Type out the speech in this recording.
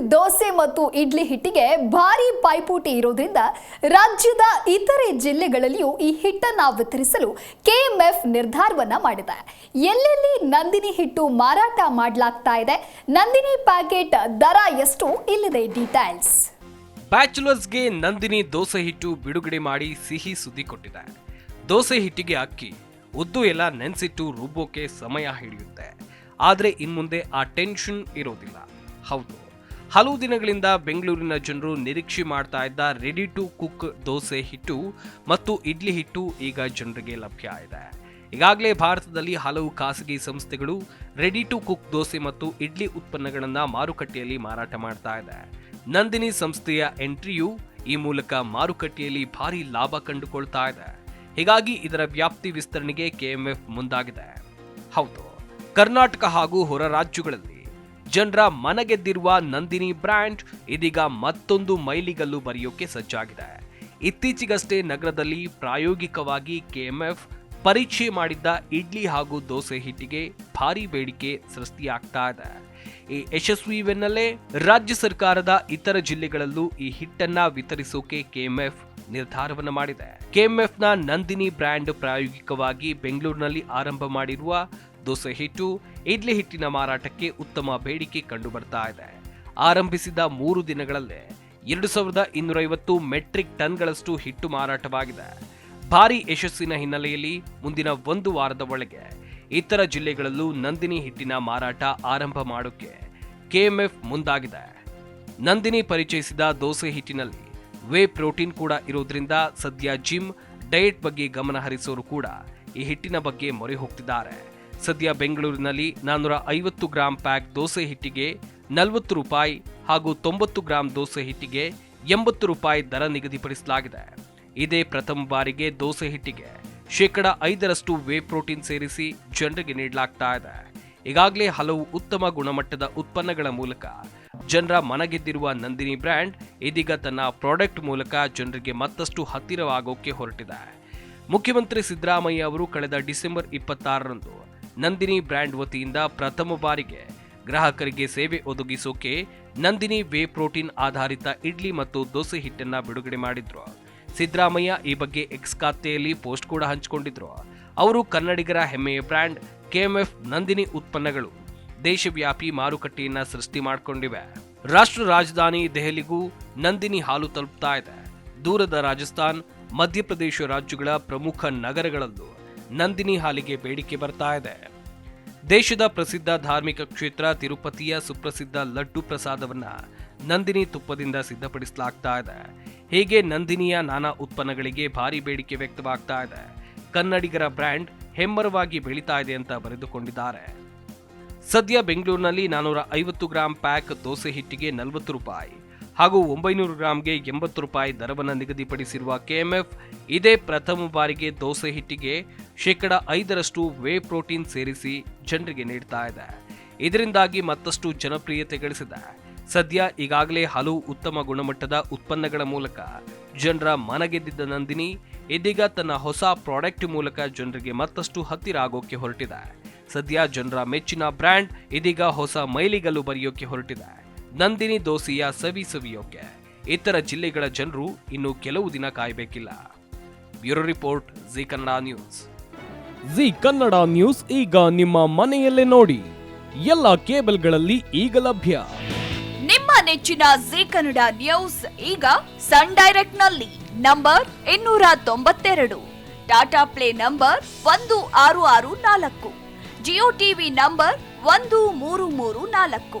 ದೋಸೆ ಮತ್ತು ಇಡ್ಲಿ ಹಿಟ್ಟಿಗೆ ಭಾರಿ ಪೈಪೋಟಿ ಇರೋದ್ರಿಂದ ರಾಜ್ಯದ ಇತರೆ ಜಿಲ್ಲೆಗಳಲ್ಲಿಯೂ ಈ ಹಿಟ್ಟನ್ನು ವಿತರಿಸಲು ಕೆಎಂಎಫ್ ನಿರ್ಧಾರವನ್ನ ಮಾಡಿದೆ. ಎಲ್ಲೆಲ್ಲಿ ನಂದಿನಿ ಹಿಟ್ಟು ಮಾರಾಟ ಮಾಡಲಾಗ್ತಾ ಇದೆ, ನಂದಿನಿ ಪ್ಯಾಕೆಟ್ ದರ ಎಷ್ಟು, ಇಲ್ಲಿದೆ ಡೀಟೇಲ್ಸ್. ಬ್ಯಾಚುಲರ್ಸ್ಗೆ ನಂದಿನಿ ದೋಸೆ ಹಿಟ್ಟು ಬಿಡುಗಡೆ ಮಾಡಿ ಸಿಹಿ ಸುದ್ದಿ ಕೊಟ್ಟಿದೆ. ದೋಸೆ ಹಿಟ್ಟಿಗೆ ಅಕ್ಕಿ, ಉದ್ದು ಎಲ್ಲ ನೆನೆಸಿಟ್ಟು ರುಬ್ಬೋಕೆ ಸಮಯ ಹಿಡಿಯುತ್ತೆ. ಆದರೆ ಇನ್ಮುಂದೆ ಆ ಟೆನ್ಷನ್ ಇರೋದಿಲ್ಲ. ಹೌದು. ಹಲವು ದಿನಗಳಿಂದ ಬೆಂಗಳೂರಿನ ಜನರು ನಿರೀಕ್ಷೆ ಮಾಡ್ತಾ ಇದ್ದ ರೆಡಿ ಟು ಕುಕ್ ದೋಸೆ ಹಿಟ್ಟು ಮತ್ತು ಇಡ್ಲಿ ಹಿಟ್ಟು ಈಗ ಜನರಿಗೆ ಲಭ್ಯ ಇದೆ ಈಗಾಗಲೇ ಭಾರತದಲ್ಲಿ ಹಲವು ಖಾಸಗಿ ಸಂಸ್ಥೆಗಳು ರೆಡಿ ಟು ಕುಕ್ ದೋಸೆ ಮತ್ತು ಇಡ್ಲಿ ಉತ್ಪನ್ನಗಳನ್ನು ಮಾರುಕಟ್ಟೆಯಲ್ಲಿ ಮಾರಾಟ ಮಾಡ್ತಾ ಇದೆ. ನಂದಿನಿ ಸಂಸ್ಥೆಯ ಎಂಟ್ರಿಯು ಈ ಮೂಲಕ ಮಾರುಕಟ್ಟೆಯಲ್ಲಿ ಭಾರಿ ಲಾಭ ಕಂಡುಕೊಳ್ತಾ ಇದೆ. ಹೀಗಾಗಿ ಇದರ ವ್ಯಾಪ್ತಿ ವಿಸ್ತರಣೆಗೆ ಕೆಎಂಎಫ್ ಮುಂದಾಗಿದೆ. ಹೌದು, ಕರ್ನಾಟಕ ಹಾಗೂ ಹೊರ ರಾಜ್ಯಗಳಲ್ಲಿ ಜನರ ಮನಗೆದ್ದಿರುವ ನಂದಿನಿ ಬ್ರ್ಯಾಂಡ್ ಇದೀಗ ಮತ್ತೊಂದು ಮೈಲಿಗಲ್ಲು ಬರೆಯೋಕೆ ಸಜ್ಜಾಗಿದೆ. ಇತ್ತೀಚೆಗಷ್ಟೇ ನಗರದಲ್ಲಿ ಪ್ರಾಯೋಗಿಕವಾಗಿ ಕೆಎಂಎಫ್ ಪರೀಕ್ಷೆ ಮಾಡಿದ್ದ ಇಡ್ಲಿ ಹಾಗೂ ದೋಸೆ ಹಿಟ್ಟಿಗೆ ಭಾರಿ ಬೇಡಿಕೆ ಸೃಷ್ಟಿಯಾಗ್ತಾ ಇದೆ. ಈ ಯಶಸ್ವಿ ಬೆನ್ನಲ್ಲೇ ರಾಜ್ಯ ಸರ್ಕಾರದ ಇತರ ಜಿಲ್ಲೆಗಳಲ್ಲೂ ಈ ಹಿಟ್ಟನ್ನ ವಿತರಿಸೋಕೆ ಕೆಎಂಎಫ್ ನಿರ್ಧಾರವನ್ನು ಮಾಡಿದೆ. ಕೆಎಂಎಫ್ನ ನಂದಿನಿ ಬ್ರ್ಯಾಂಡ್ ಪ್ರಾಯೋಗಿಕವಾಗಿ ಬೆಂಗಳೂರಿನಲ್ಲಿ ಆರಂಭ ಮಾಡಿರುವ ದೋಸೆ ಹಿಟ್ಟು ಇಡ್ಲಿ ಹಿಟ್ಟಿನ ಮಾರಾಟಕ್ಕೆ ಉತ್ತಮ ಬೇಡಿಕೆ ಕಂಡು ಬರ್ತಾ ಇದೆ. ಆರಂಭಿಸಿದ ಮೂರು ದಿನಗಳಲ್ಲೇ ಎರಡು ಸಾವಿರದ ಇನ್ನೂರೈವತ್ತು ಮೆಟ್ರಿಕ್ ಟನ್ಗಳಷ್ಟು ಹಿಟ್ಟು ಮಾರಾಟವಾಗಿದೆ. ಭಾರಿ ಯಶಸ್ಸಿನ ಹಿನ್ನೆಲೆಯಲ್ಲಿ ಮುಂದಿನ ಒಂದು ವಾರದ ಒಳಗೆ ಇತರ ಜಿಲ್ಲೆಗಳಲ್ಲೂ ನಂದಿನಿ ಹಿಟ್ಟಿನ ಮಾರಾಟ ಆರಂಭ ಮಾಡೋಕ್ಕೆ ಕೆಎಂಎಫ್ ಮುಂದಾಗಿದೆ. ನಂದಿನಿ ಪರಿಚಯಿಸಿದ ದೋಸೆ ಹಿಟ್ಟಿನಲ್ಲಿ ವೇ ಪ್ರೋಟೀನ್ ಕೂಡ ಇರೋದ್ರಿಂದ ಸದ್ಯ ಜಿಮ್, ಡಯಟ್ ಬಗ್ಗೆ ಗಮನ ಹರಿಸೋರು ಕೂಡ ಈ ಹಿಟ್ಟಿನ ಬಗ್ಗೆ ಮೊರೆ ಹೋಗ್ತಿದ್ದಾರೆ. ಸದ್ಯ ಬೆಂಗಳೂರಿನಲ್ಲಿ ನಾನ್ನೂರ ಐವತ್ತು ಗ್ರಾಂ ಪ್ಯಾಕ್ ದೋಸೆ ಹಿಟ್ಟಿಗೆ ನಲವತ್ತು ರೂಪಾಯಿ ಹಾಗೂ ತೊಂಬತ್ತು ಗ್ರಾಂ ದೋಸೆ ಹಿಟ್ಟಿಗೆ ಎಂಬತ್ತು ರೂಪಾಯಿ ದರ ನಿಗದಿಪಡಿಸಲಾಗಿದೆ. ಇದೇ ಪ್ರಥಮ ಬಾರಿಗೆ ದೋಸೆ ಹಿಟ್ಟಿಗೆ ಶೇಕಡ ಐದರಷ್ಟು ವೇ ಪ್ರೋಟೀನ್ ಸೇರಿಸಿ ಜನರಿಗೆ ನೀಡಲಾಗ್ತಾ ಇದೆ. ಈಗಾಗಲೇ ಹಲವು ಉತ್ತಮ ಗುಣಮಟ್ಟದ ಉತ್ಪನ್ನಗಳ ಮೂಲಕ ಜನರ ಮನಗೆದ್ದಿರುವ ನಂದಿನಿ ಬ್ರ್ಯಾಂಡ್ ಇದೀಗ ತನ್ನ ಪ್ರಾಡಕ್ಟ್ ಮೂಲಕ ಜನರಿಗೆ ಮತ್ತಷ್ಟು ಹತ್ತಿರವಾಗೋಕೆ ಹೊರಟಿದೆ. ಮುಖ್ಯಮಂತ್ರಿ ಸಿದ್ದರಾಮಯ್ಯ ಅವರು ಕಳೆದ ಡಿಸೆಂಬರ್ ಇಪ್ಪತ್ತಾರರಂದು ನಂದಿನಿ ಬ್ರ್ಯಾಂಡ್ ವತಿಯಿಂದ ಪ್ರಥಮ ಬಾರಿಗೆ ಗ್ರಾಹಕರಿಗೆ ಸೇವೆ ಒದಗಿಸೋಕೆ ನಂದಿನಿ ವೇ ಪ್ರೋಟೀನ್ ಆಧಾರಿತ ಇಡ್ಲಿ ಮತ್ತು ದೋಸೆ ಹಿಟ್ಟನ್ನ ಬಿಡುಗಡೆ ಮಾಡಿದ್ರು. ಸಿದ್ದರಾಮಯ್ಯ ಈ ಬಗ್ಗೆ ಎಕ್ಸ್ ಖಾತೆಯಲ್ಲಿ ಪೋಸ್ಟ್ ಕೂಡ ಹಂಚಿಕೊಂಡಿದ್ರು. ಅವರು ಕನ್ನಡಿಗರ ಹೆಮ್ಮೆಯ ಬ್ರ್ಯಾಂಡ್ ಕೆಎಂಎಫ್ ನಂದಿನಿ ಉತ್ಪನ್ನಗಳು ದೇಶವ್ಯಾಪಿ ಮಾರುಕಟ್ಟೆಯನ್ನ ಸೃಷ್ಟಿ ಮಾಡಿಕೊಂಡಿವೆ. ರಾಷ್ಟ್ರ ರಾಜಧಾನಿ ದೆಹಲಿಗೂ ನಂದಿನಿ ಹಾಲು ತಲುಪ್ತಾ ಇದೆ. ದೂರದ ರಾಜಸ್ಥಾನ್, ಮಧ್ಯಪ್ರದೇಶ ರಾಜ್ಯಗಳ ಪ್ರಮುಖ ನಗರಗಳಲ್ಲೂ ನಂದಿನಿ ಹಾಲಿಗೆ ಬೇಡಿಕೆ ಬರ್ತಾ ಇದೆ. ದೇಶದ ಪ್ರಸಿದ್ಧ ಧಾರ್ಮಿಕ ಕ್ಷೇತ್ರ ತಿರುಪತಿಯ ಸುಪ್ರಸಿದ್ಧ ಲಡ್ಡು ಪ್ರಸಾದವನ್ನ ನಂದಿನಿ ತುಪ್ಪದಿಂದ ಸಿದ್ಧಪಡಿಸಲಾಗ್ತಾ ಇದೆ. ಹೀಗೆ ನಂದಿನಿಯ ನಾನಾ ಉತ್ಪನ್ನಗಳಿಗೆ ಭಾರಿ ಬೇಡಿಕೆ ವ್ಯಕ್ತವಾಗ್ತಾ ಇದೆ. ಕನ್ನಡಿಗರ ಬ್ರ್ಯಾಂಡ್ ಹೆಮ್ಮರವಾಗಿ ಬೆಳೀತಾ ಇದೆ ಅಂತ ಬರೆದುಕೊಂಡಿದ್ದಾರೆ. ಸದ್ಯ ಬೆಂಗಳೂರಿನಲ್ಲಿ ನಾನೂರ ಐವತ್ತು ಗ್ರಾಂ ಪ್ಯಾಕ್ ದೋಸೆ ಹಿಟ್ಟಿಗೆ ನಲವತ್ತು ರೂಪಾಯಿ. ಹಾಗೂ ಒಂಬೈನೂರು ಗ್ರಾಮ್ಗೆ ಎಂಬತ್ತು ರೂಪಾಯಿ ದರವನ್ನು ನಿಗದಿಪಡಿಸಿರುವ ಕೆಎಂಎಫ್ ಇದೇ ಪ್ರಥಮ ಬಾರಿಗೆ ದೋಸೆ ಹಿಟ್ಟಿಗೆ ಶೇಕಡ ಐದರಷ್ಟು ವೇ ಪ್ರೋಟೀನ್ ಸೇರಿಸಿ ಜನರಿಗೆ ನೀಡ್ತಾ ಇದೆ. ಇದರಿಂದಾಗಿ ಮತ್ತಷ್ಟು ಜನಪ್ರಿಯತೆ ಗಳಿಸಿದೆ. ಸದ್ಯ ಈಗಾಗಲೇ ಹಲವು ಉತ್ತಮ ಗುಣಮಟ್ಟದ ಉತ್ಪನ್ನಗಳ ಮೂಲಕ ಜನರ ಮನಗೆದ್ದಿದ್ದ ನಂದಿನಿ, ಇದೀಗ ತನ್ನ ಹೊಸ ಪ್ರಾಡಕ್ಟ್ ಮೂಲಕ ಜನರಿಗೆ ಮತ್ತಷ್ಟು ಹತ್ತಿರ ಆಗೋಕೆ ಹೊರಟಿದೆ. ಸದ್ಯ ಜನರ ಮೆಚ್ಚಿನ ಬ್ರ್ಯಾಂಡ್ ಇದೀಗ ಹೊಸ ಮೈಲಿಗಲ್ಲು ಬರೆಯೋಕೆ ಹೊರಟಿದೆ. ನಂದಿನಿ ದೋಸೆಯ ಸವಿ ಸವಿಯೋಕೆ. ಇತರ ಜಿಲ್ಲೆಗಳ ಜನರು ಇನ್ನು ಕೆಲವು ದಿನ ಕಾಯಬೇಕಿಲ್ಲ. Bureau report Zee Kannada news. Zee Kannada news ಈಗ ನಿಮ್ಮ ಮನೆಯಲ್ಲೇ ನೋಡಿ. ಎಲ್ಲ ಕೇಬಲ್ಗಳಲ್ಲಿ ಈಗ ಲಭ್ಯ. ನಿಮ್ಮ ನೆಚ್ಚಿನ ಜಿ ಕನ್ನಡ ನ್ಯೂಸ್ ಈಗ ಸನ್ ಡೈರೆಕ್ಟ್ನಲ್ಲಿ ನಂಬರ್ ಇನ್ನೂರ ತೊಂಬತ್ತೆರಡು ಟಾಟಾ ಪ್ಲೇ ನಂಬರ್ ಒಂದು ಆರು ಆರು ನಾಲ್ಕು ಜಿಯೋ ಟಿವಿ ನಂಬರ್ ಒಂದು ಮೂರು ಮೂರು ನಾಲ್ಕು.